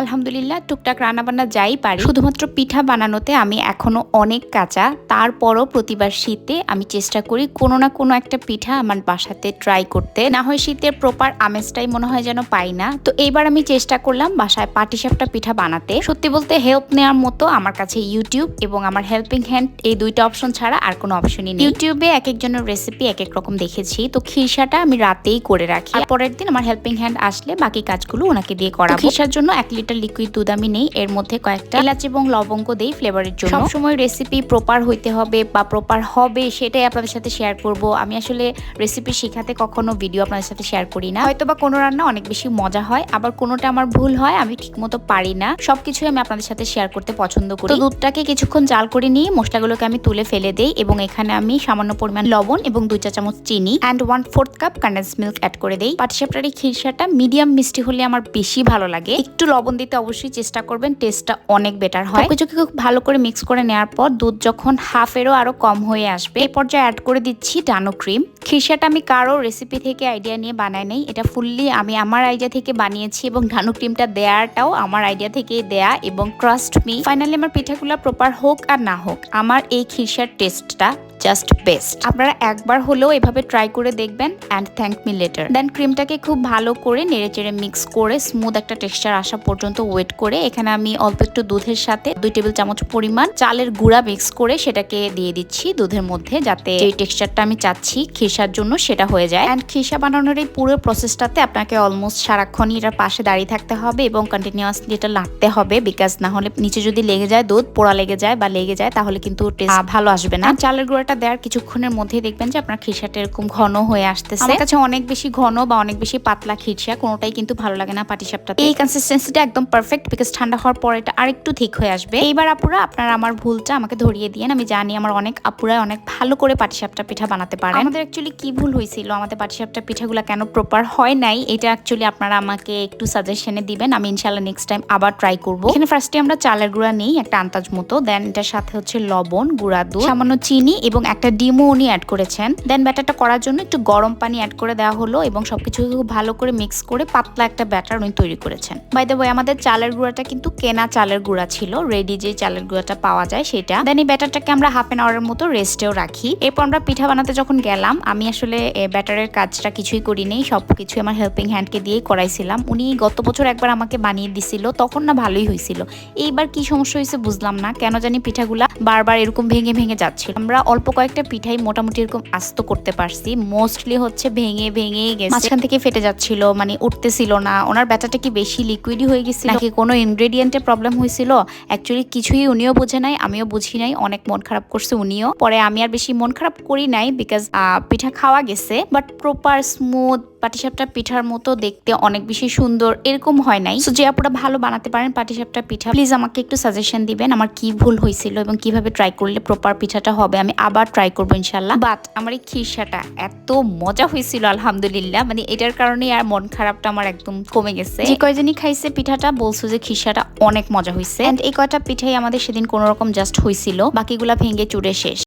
আলহামদুলিল্লাহ, টুকটাক রান্নাবান্না যাই পারি। শুধুমাত্র পিঠা বানানোতে আমি এখনও অনেক কাঁচা। তারপরও প্রতিবার শীতে আমি চেষ্টা করি কোনো না কোনো একটা পিঠা আমার বাসাতে ট্রাই করতে। না হয় শীতের প্রপার আমেজটাই মনে হয় যেন পাই না। তো এইবার আমি চেষ্টা করলাম বাসায় পাটিসাপটা পিঠা বানাতে। সত্যি বলতে হেল্প নেওয়ার মতো আমার কাছে ইউটিউব এবং আমার হেল্পিং হ্যান্ড এই দুইটা অপশন ছাড়া আর কোনো অপশনই নেই। ইউটিউবে এক একজনের রেসিপি এক এক রকম দেখেছি। তো খিরসাটা আমি রাতেই করে রাখি। পরের দিন আমার হেল্পিং হ্যান্ড আসলে বাকি কাজগুলো ওনাকে দিয়ে করা খিরসার জন্য এক লিটার লিকুইড দুধ আমি নেই, এর মধ্যে কয়েকটা এলাচ এবং লবঙ্গ দেই ফ্লেভারের জন্য। সবসময় রেসিপি প্রপার হইতে হবে বা প্রপার হবে সেটাই আপনাদের সাথে শেয়ার করব। আমি আসলে রেসিপি শেখাতে কখনো ভিডিও আপনাদের সাথে শেয়ার করি না। হয়তো বা কোনো রান্না অনেক বেশি মজা হয়, আবার কোনোটা আমার ভুল হয়, আমি ঠিকমতো পারি না। সবকিছুই আমি আপনাদের সাথে শেয়ার করতে পছন্দ করি। তো দুধটাকে কিছুক্ষণ জাল করে নিয়ে মশলাগুলোকে আমি তুলে ফেলে দেই এবং এখানে আমি সামান্য পরিমাণ লবণ এবং দুই চা চামচ চিনি and one fourth cup condensed milk add করে দেই। পাটিসাপটার খিরসাটা মিডিয়াম মিষ্টি হলে আমার বেশি ভালো লাগে। একটু লবণ দিতে অবশ্যই চেষ্টা করবেন টেস্টটা অনেক বেটার হয়। কিছুকে খুব ভালো করে মিক্স করে নেওয়ার পর দুধ যখন হাফেরও আরও কম হয়ে আসবে এই পর্যায়ে অ্যাড করে দিচ্ছি ডানো ক্রিম খিরসাটা আমি কারও রেসিপি থেকে আইডিয়া নিয়ে বানাই নাই, এটা ফুললি আমি আমার আইডিয়া থেকে বানিয়েছি এবং ডানো ক্রিমটা দেয়ারটাও আমার আইডিয়া থেকেই দেয়া এবং ট্রাস্ট মি ফাইনালি আমার পিঠাগুলো প্রপার হোক আর না হোক, আমার এই খিরসার টেস্টটা জাস্ট বেস্ট আপনারা একবার হলেও এভাবে ট্রাই করে দেখবেন and thank me later then ক্রিমটাকে খুব ভালো করে নেড়ে চেড়ে মিক্স করে স্মুথ একটা টেক্সচার আসা পর্যন্ত ওয়েট করে এখানে আমি অল্প একটু দুধের সাথে দুই টেবিল চামচ পরিমাণ চালের গুঁড়া মিক্স করে সেটাকে দিয়ে দিচ্ছি দুধের মধ্যে যাতে যে টেক্সচারটা আমি চাচ্ছি খিসার জন্য সেটা হয়ে যায়। অ্যান্ড খিসা বানানোর এই পুরো প্রসেসটাতে আপনাকে অলমোস্ট সারাক্ষণই এটার পাশে দাঁড়িয়ে থাকতে হবে এবং কন্টিনিউয়াসলি এটা লাগতে হবে বিকজ না হলে নিচে যদি লেগে যায় দুধ পোড়া লেগে যায় বা লেগে যায় তাহলে কিন্তু টেস্ট ভালো আসবে না। চালের গুঁড়াটা দেওয়ার কিছুক্ষণের মধ্যেই দেখবেন যে আপনার খিরসাটা এরকম ঘন হয়ে আসতেছে। আমার কাছে অনেক বেশি ঘন বা অনেক বেশি পাতলা খিরসা কোনোটাই কিন্তু ভালো লাগে না পাটিসাপটাতে। এই কনসিস্টেন্সিটা একদম পারফেক্ট বিকজ ঠান্ডা হওয়ার পর এটা আরেকটু ঠিক হয়ে আসবে। এইবার আপুরা আপনারা আমার ভুলটা আমাকে ধরিয়ে দিয়েন। আমি জানি আমার অনেক আপুরা অনেক ভালো করে পাটিসাপটা পিঠা বানাতে পারে আমাদের অ্যাকচুয়ালি কি ভুল হয়েছিল? আমাদের পাটিসাপটা পিঠাগুলো কেন প্রপার হয় নাই? এটা অ্যাকচুয়ালি আপনারা আমাকে একটু সাজেশনে দিবেন। আমি ইনশাল্লাহ নেক্সট টাইম আবার ট্রাই করব। এখানে ফার্স্টে আমরা চালের গুঁড়া নিই একটা আন্দাজ মতো। দেন এটার সাথে হচ্ছে লবণ গুঁড়া দুধ সামান্য চিনি এবং একটা ডিমও উনি অ্যাড করেছেন। দেন ব্যাটারটা করার জন্য একটু গরম পানি অ্যাড করে দেওয়া হলো এবং সবকিছু খুব ভালো করে মিক্স করে পাতলা একটা ব্যাটার উনি তৈরি করেছেন। বাই দ্য আমাদের চালের গুঁড়াটা কিন্তু কেনা চালের গুঁড়া ছিল রেডি যে চালের গুঁড়াটা পাওয়া যায় সেটা। দেন এই ব্যাটারটাকে আমরা হাফ এন আওয়ারের মতো রেস্টেও রাখি। এরপর আমরা পিঠা বানাতে যখন গেলাম, আমি আসলে ব্যাটারের কাজটা কিছুই করি নেই সব কিছু আমার হেল্পিং হ্যান্ডকে দিয়েই করাইছিলাম। উনি গত বছর একবার আমাকে বানিয়ে দিছিল, তখন না ভালোই হয়েছিল এইবার কি সমস্যা হয়েছে বুঝলাম না, কেন জানি পিঠাগুলা বারবার এরকম ভেঙে ভেঙে যাচ্ছিল। আমরা অল্প কয়েকটা পিঠাই মোটামুটি এরকম আস্ত করতে পারছি। মোস্টলি হচ্ছে ভেঙে ভেঙে গেছে। মাঝখান থেকে ফেটে যাচ্ছিল মানে উঠতেছিল না। ওনার ব্যাটাটা কি বেশি লিকুইডই হয়ে গেছিল? নাকি কোনো ইনগ্রেডিয়েন্টে প্রবলেম হয়েছিল? অ্যাকচুয়ালি কিছুই উনিও বোঝে নাই আমিও বুঝি নাই। অনেক মন খারাপ করছে উনিও। পরে আমি আর বেশি মন খারাপ করি নাই বিকজ পিঠা খাওয়া গেছে। বাট প্রপার স্মুথ পাটিসাপটা পিঠার মতো দেখতে অনেক বেশি সুন্দর এরকম হয় নাই। সো যে আপনারা ভালো বানাতে পারেন পাটিসাপটা পিঠা প্লিজ আমাকে একটু সাজেশন দিবেন আমার কি ভুল হয়েছিল এবং কীভাবে ট্রাই করলে প্রপার পিঠাটা হবে, আমি আবার ট্রাই করব ইনশাল্লাহ বাট আমার এই খিরসাটা এত মজা হয়েছিল, আলহামদুলিল্লাহ। মানে এটার কারণে আর মন খারাপটা আমার একদম কমে গেছে। যে কয়জনই খাইছে পিঠাটা, বলছো যে খিরসাটা অনেক মজা হয়েছে। এই কয়টা পিঠাই আমাদের সেদিন কোনো রকম জাস্ট হয়েছিল, বাকিগুলা ভেঙে চুড়ে শেষ।